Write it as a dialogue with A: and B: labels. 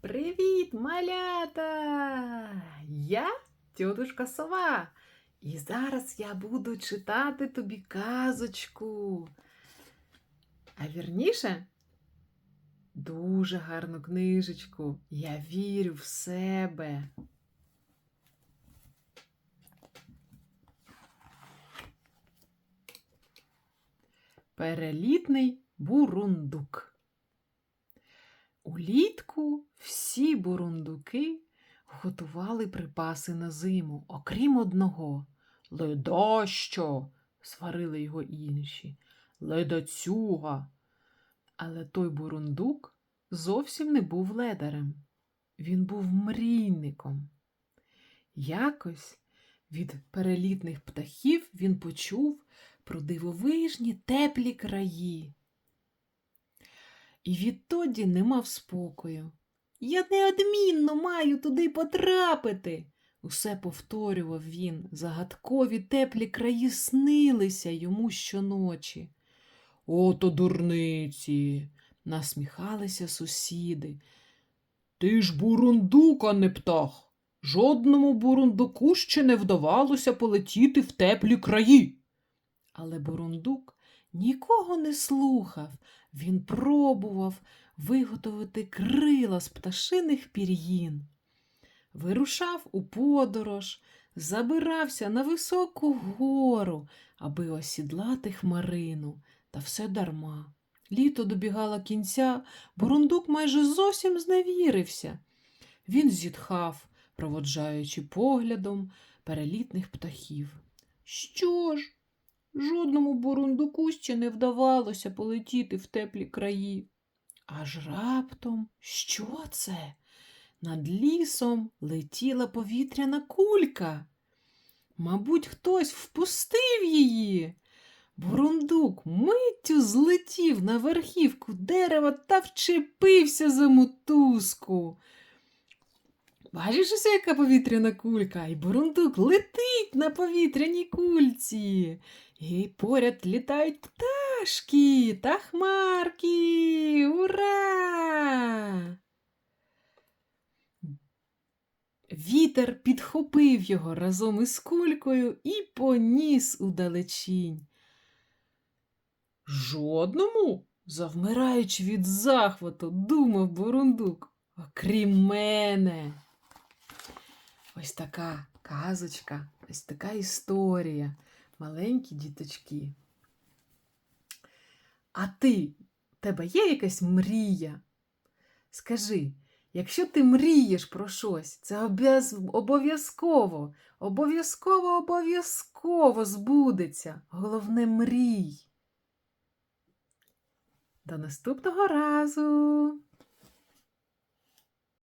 A: Привіт, малята! Я тітушка сова. І зараз я буду читати тобі казочку. А вірніше, дуже гарну книжечку. Я вірю в себе. Перелітний бурундук. Улітку всі бурундуки готували припаси на зиму, окрім одного. Ледащо, сварили його інші. Ледацюга. Але той бурундук зовсім не був ледарем. Він був мрійником. Якось від перелітних птахів він почув про дивовижні теплі краї. І відтоді не мав спокою. Я неодмінно маю туди потрапити. Усе повторював він. Загадкові теплі краї снилися йому щоночі. Ото дурниці, насміхалися сусіди. Ти ж бурундук, а не птах. Жодному бурундуку ще не вдавалося полетіти в теплі краї. Але бурундук нікого не слухав. Він пробував виготовити крила з пташиних пір'їн. Вирушав у подорож, забирався на високу гору, аби осідлати хмарину, та все дарма. Літо добігало кінця, бурундук майже зовсім зневірився. Він зітхав, проводжаючи поглядом перелітних птахів. Що ж? Жодному бурундуку ще не вдавалося полетіти в теплі краї. Аж раптом що це? Над лісом летіла повітряна кулька. Мабуть, хтось впустив її. Бурундук миттю злетів на верхівку дерева та вчепився за мотузку. Бачиш ось яка повітряна кулька, і бурундук летить на повітряній кульці. І поряд літають пташки та хмарки. Ура! Вітер підхопив його разом із кулькою і поніс удалечінь. Жодному, завмираючи від захвату, думав бурундук, окрім мене. Ось така казочка, ось така історія. Маленькі діточки. А ти, тебе є якась мрія? Скажи, якщо ти мрієш про щось, це обов'язково, обов'язково, обов'язково збудеться. Головне мрій. До наступного разу!